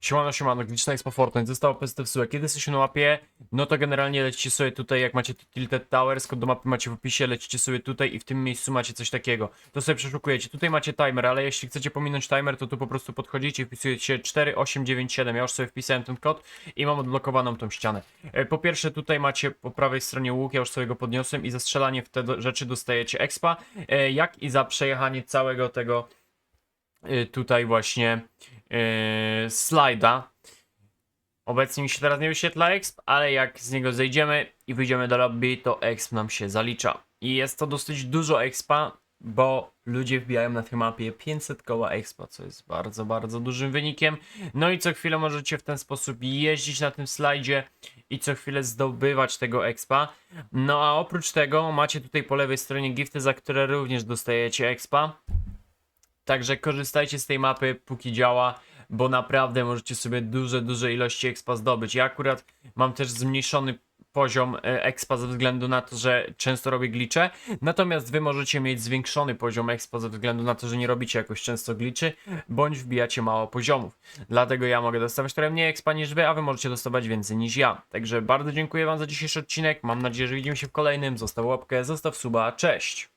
Siemano, siemano, Glitchna Expo Fortnite, zostało PST w Kiedy jesteście na mapie, no to generalnie lecicie sobie tutaj, jak macie Tilted Towers, kod do mapy macie w opisie, lecicie sobie tutaj i w tym miejscu macie coś takiego. To sobie przeszukujecie. Tutaj macie timer, ale jeśli chcecie pominąć timer, to tu po prostu podchodzicie i wpisujecie 4897. Ja już sobie wpisałem ten kod i mam odblokowaną tą ścianę. E, Po pierwsze, tutaj macie po prawej stronie łuk, ja już sobie go podniosłem i za strzelanie w te rzeczy dostajecie expa, e, jak i za przejechanie całego tego y, tutaj właśnie yy, slajda. Obecnie mi się teraz nie wyświetla exp, ale jak z niego zejdziemy i wyjdziemy do lobby, to exp nam się zalicza. I jest to dosyć dużo expa, bo ludzie wbijają na tej mapie 500 koła expa, co jest bardzo, bardzo dużym wynikiem. No i co chwilę możecie w ten sposób jeździć na tym slajdzie i co chwilę zdobywać tego expa. No a oprócz tego macie tutaj po lewej stronie gifty, za które również dostajecie expa. Także korzystajcie z tej mapy, póki działa, bo naprawdę możecie sobie duże, duże ilości expa zdobyć. Ja akurat mam też zmniejszony poziom e, expa ze względu na to, że często robię glicze, natomiast wy możecie mieć zwiększony poziom expa ze względu na to, że nie robicie jakoś często gliczy, bądź wbijacie mało poziomów. Dlatego ja mogę dostawać trochę mniej expa niż wy, a wy możecie dostawać więcej niż ja. Także bardzo dziękuję wam za dzisiejszy odcinek, mam nadzieję, że widzimy się w kolejnym. Zostaw łapkę, zostaw suba, cześć!